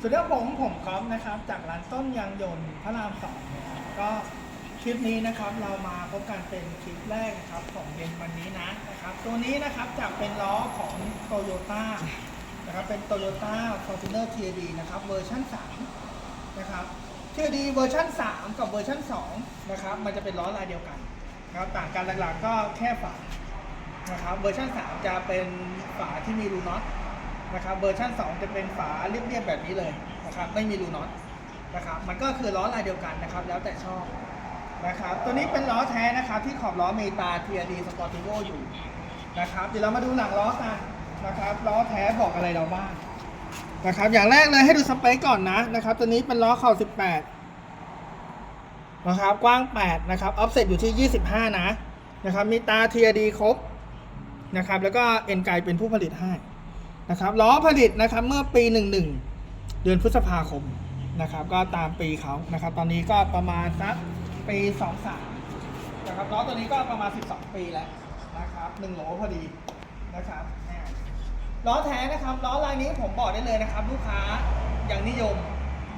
สวัสดีครับผมผมก๊อฟนะครับ จากร้านต้นยางยนต์พระรามสองนะครับก็คลิปนี้นะครับเรามาพบกันเป็นคลิปแรกนะครับของเย็นวันนี้นะนะครับ ตัวนี้นะครับจากเป็นล้อของโตโยต้านะครับเป็นโตโยต้าฟอร์จูเนอร์ทีดีนะครับเวอร์ชัน3นะครับทีดีเวอร์ชัน3 กับเวอร์ชัน2นะครับมันจะเป็นล้อลายเดียวกันนะครับต่างกันหลักๆก็แค่ฝานะครับเวอร์ชัน3 จะเป็นฝาที่มีรูน็อต นะครับเวอร์ชัน2 จะเป็นฝาเรียบๆแบบนี้เลยนะครับไม่มีรูน็อตนะครับมันก็คือล้อลายเดียวกันนะครับ แล้วแต่ชอบนะครับตัวนี้เป็นล้อแท้นะครับที่ขอบล้อเมตา TRD Sportivo อยู่นะครับเดี๋ยวเรามาดูหลังล้อกันนะครับล้อแท้บอกอะไรเราบ้างนะครับอย่างแรกเลยให้ดูสเปคก่อนนะนะครับตัวนี้เป็นล้อเข่า 18นะครับกว้าง 8 นะครับออฟเซ็ตอยู่ที่ 25 นะนะครับมีตา TRD ครบนะครับแล้วก็เอ็นไกเป็นผู้ผลิตให้ นะครับล้อผลิตนะครับเมื่อปี 11 เดือนพฤษภาคมนะครับ ก็ตามปีเขานะครับ ตอนนี้ก็ประมาณสักปี 23 นะครับล้อตัวนี้ก็ประมาณ 12 ปีแล้วนะครับหนึ่งโหลพอดีนะครับล้อแท้นะครับล้อลายนี้ผมบอกได้เลยนะครับ ลูกค้าอยังนิยม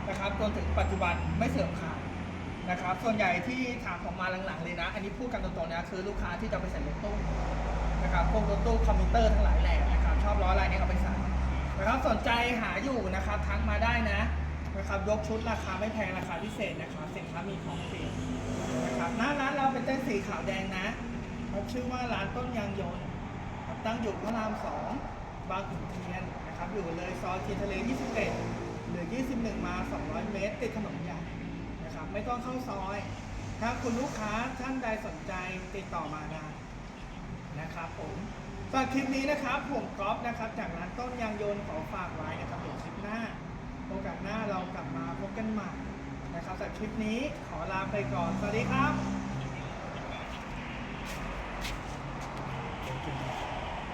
นะครับจนถึงปัจจุบันไม่เสื่อมคลายนะครับ ส่วนใหญ่ที่ถามผมมาหลังๆเลยนะ อันนี้พูดกันตรงๆนะคือลูกค้าที่จะไปใส่รถตู้นะครับพวกรถตู้คอมพิวเตอร์ทั้งหลายแหล่ ชอบล้อลายนี้เอาไปใส่นะครับสนใจหาอยู่นะครับทักมาได้นะนะครับยกชุดราคาไม่แพงราคาพิเศษนะครับสินค้ามีของฟรีนะครับหน้าร้านเราเป็นเต้นสีขาวแดงนะครับชื่อว่าร้านต้นยางยนต์ตั้งอยู่พระรามสองบางขุนเทียนนะครับอยู่เลยซอยทีทะเล 21 หรือ 21 มา 200 เมตร ติดถนนใหญ่นะครับไม่ต้องเข้าซอย ถ้าคุณลูกค้าท่านใดสนใจติดต่อมาได้นะครับผม สำหรับคลิปนี้นะครับ ผมก๊อฟนะครับ จากร้านต้นยางยนต์ขอฝากไว้นะครับเดี๋ยวคลิปหน้าโอกาสหน้าเรากลับมาพบกันใหม่นะครับสำหรับคลิปนี้ขอลาไปก่อน สวัสดีครับ